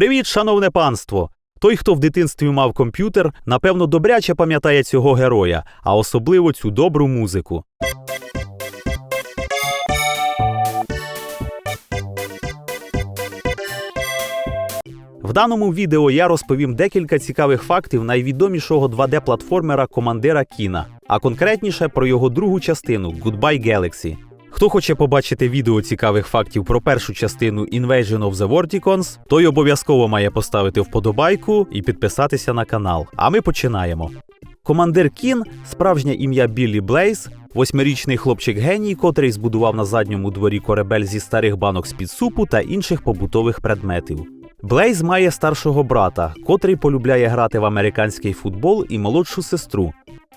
Привіт, шановне панство! Той, хто в дитинстві мав комп'ютер, напевно, добряче пам'ятає цього героя, а особливо цю добру музику. В даному відео я розповім декілька цікавих фактів найвідомішого 2D-платформера командира Кіна, а конкретніше про його другу частину Goodbye Galaxy. Хто хоче побачити відео цікавих фактів про першу частину Invasion of the Vorticons, той обов'язково має поставити вподобайку і підписатися на канал. А ми починаємо. Командир Кін, справжнє ім'я Біллі Блейз, восьмирічний хлопчик геній, котрий збудував на задньому дворі корабель зі старих банок з-під супу та інших побутових предметів. Блейз має старшого брата, котрий полюбляє грати в американський футбол і молодшу сестру.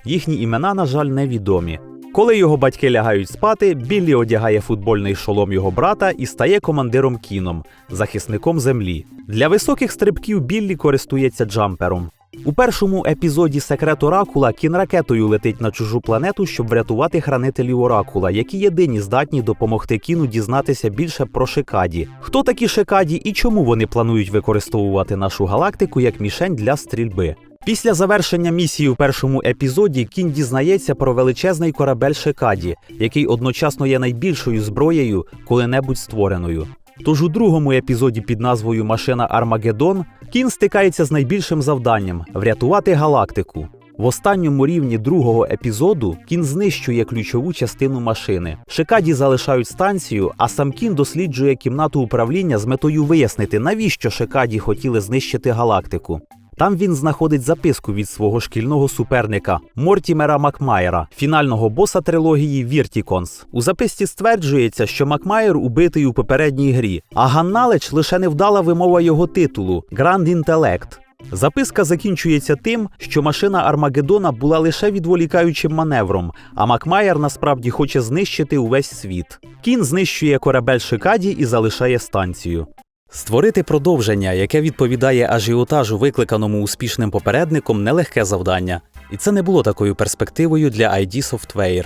Їхні імена, на жаль, невідомі. Коли його батьки лягають спати, Біллі одягає футбольний шолом його брата і стає командиром кіном, захисником землі. Для високих стрибків Біллі користується джампером. У першому епізоді Секрет Оракула кін ракетою летить на чужу планету, щоб врятувати хранителів Оракула, які єдині здатні допомогти кіну дізнатися більше про Шикаді. Хто такі Шикаді і чому вони планують використовувати нашу галактику як мішень для стрільби? Після завершення місії в першому епізоді кінь дізнається про величезний корабель Шикаді, який одночасно є найбільшою зброєю коли-небудь створеною. Тож у другому епізоді під назвою Машина Армагеддон кін стикається з найбільшим завданням врятувати галактику. В останньому рівні другого епізоду кін знищує ключову частину машини. Шикаді залишають станцію, а сам кін досліджує кімнату управління з метою вияснити, навіщо Шикаді хотіли знищити галактику. Там він знаходить записку від свого шкільного суперника Мортімера Макмайера, фінального боса трилогії Віртіконс. У записці стверджується, що Макмайер убитий у попередній грі, а Ганналеч лише невдала вимова його титулу Гранд Інтелект. Записка закінчується тим, що машина Армагеддона була лише відволікаючим маневром, а Макмайер насправді хоче знищити увесь світ. Кін знищує корабель Шикаді і залишає станцію. Створити продовження, яке відповідає ажіотажу, викликаному успішним попередником, нелегке завдання, і це не було такою перспективою для ID Software.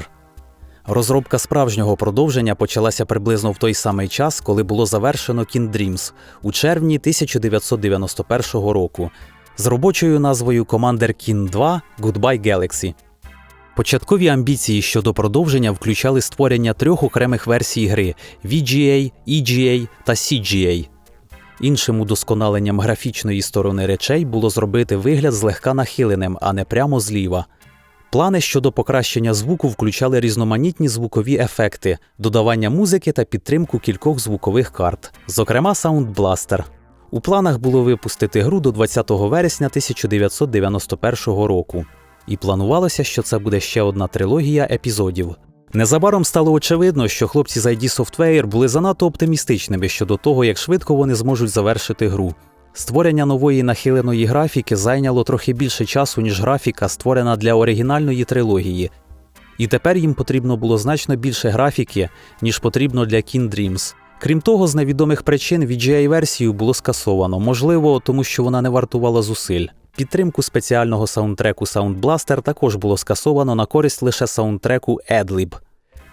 Розробка справжнього продовження почалася приблизно в той самий час, коли було завершено King Dreams у червні 1991 року з робочою назвою Commander Keen 2 Goodbye Galaxy. Початкові амбіції щодо продовження включали створення трьох окремих версій гри VGA, EGA та CGA. Іншим удосконаленням графічної сторони речей було зробити вигляд злегка нахиленим, а не прямо зліва. Плани щодо покращення звуку включали різноманітні звукові ефекти, додавання музики та підтримку кількох звукових карт, зокрема Sound Blaster. У планах було випустити гру до 20 вересня 1991 року, і планувалося, що це буде ще одна трилогія епізодів. Незабаром стало очевидно, що хлопці з ID Software були занадто оптимістичними щодо того, як швидко вони зможуть завершити гру. Створення нової нахиленої графіки зайняло трохи більше часу, ніж графіка, створена для оригінальної трилогії, і тепер їм потрібно було значно більше графіки, ніж потрібно для King Dreams. Крім того, з невідомих причин VGA-версію було скасовано, можливо, тому що вона не вартувала зусиль. Підтримку спеціального саундтреку Sound Blaster також було скасовано на користь лише саундтреку Adlib.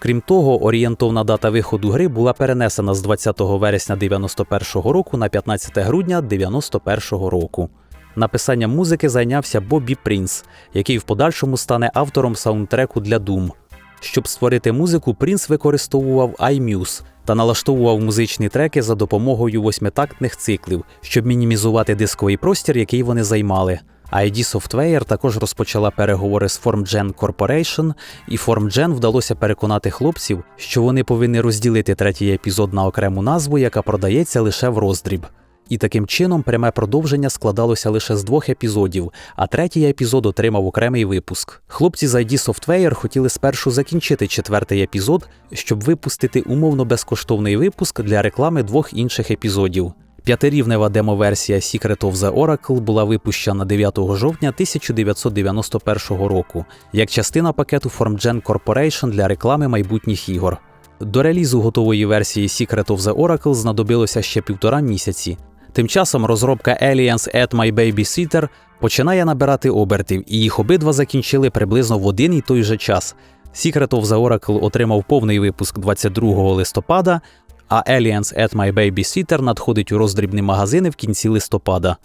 Крім того, орієнтовна дата виходу гри була перенесена з 20 вересня 91-го року на 15 грудня 91-го року. Написанням музики зайнявся Бобі Прінс, який в подальшому стане автором саундтреку для Doom. Щоб створити музику, Прінс використовував iMuse та налаштовував музичні треки за допомогою восьмитактних циклів, щоб мінімізувати дисковий простір, який вони займали. ID Software також розпочала переговори з FormGen Corporation, і FormGen вдалося переконати хлопців, що вони повинні розділити третій епізод на окрему назву, яка продається лише в роздріб. І таким чином пряме продовження складалося лише з двох епізодів, а третій епізод отримав окремий випуск. Хлопці з ID Software хотіли спершу закінчити четвертий епізод, щоб випустити умовно безкоштовний випуск для реклами двох інших епізодів. П'ятирівнева демоверсія Secret of the Oracle була випущена 9 жовтня 1991 року як частина пакету FormGen Corporation для реклами майбутніх ігор. До релізу готової версії Secret of the Oracle знадобилося ще півтора місяці. Тим часом розробка Aliens at My Babysitter починає набирати обертів, і їх обидва закінчили приблизно в один і той же час. Secret of the Oracle отримав повний випуск 22 листопада, а Aliens at My Babysitter надходить у роздрібні магазини в кінці листопада.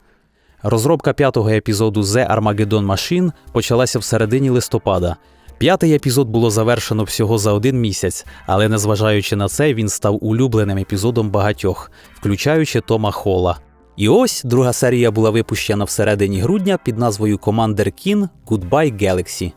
Розробка п'ятого епізоду The Armageddon Machine почалася в середині листопада. П'ятий епізод було завершено всього за один місяць, але незважаючи на це, він став улюбленим епізодом багатьох, включаючи Тома Холла. І ось друга серія була випущена всередині грудня під назвою Commander Keen Goodbye Galaxy.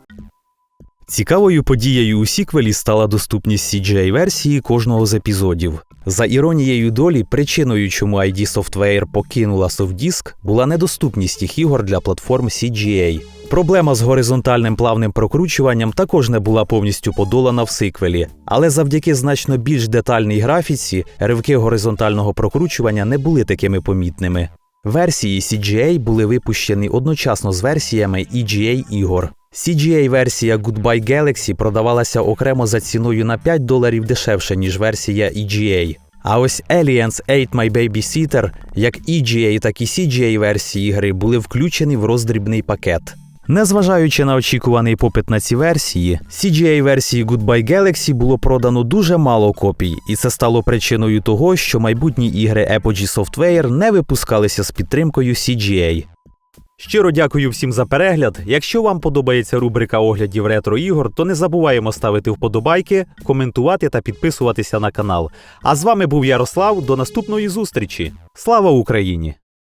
Цікавою подією у сіквелі стала доступність CGI-версії кожного з епізодів. За іронією долі, причиною, чому ID Software покинула софтдиск, була недоступність їх ігор для платформ CGA. Проблема з горизонтальним плавним прокручуванням також не була повністю подолана в сиквелі, але завдяки значно більш детальній графіці ривки горизонтального прокручування не були такими помітними. Версії CGA були випущені одночасно з версіями EGA ігор. CGA-версія Goodbye Galaxy продавалася окремо за ціною на 5 доларів дешевше, ніж версія EGA. А ось Aliens Ate My Babysitter, як EGA, так і CGA версії гри були включені в роздрібний пакет. Незважаючи на очікуваний попит на ці версії, CGA версії Goodbye Galaxy було продано дуже мало копій, і це стало причиною того, що майбутні ігри Apogee Software не випускалися з підтримкою CGA. Щиро дякую всім за перегляд. Якщо вам подобається рубрика оглядів ретро ігор, то не забуваємо ставити вподобайки, коментувати та підписуватися на канал. А з вами був Ярослав. До наступної зустрічі. Слава Україні!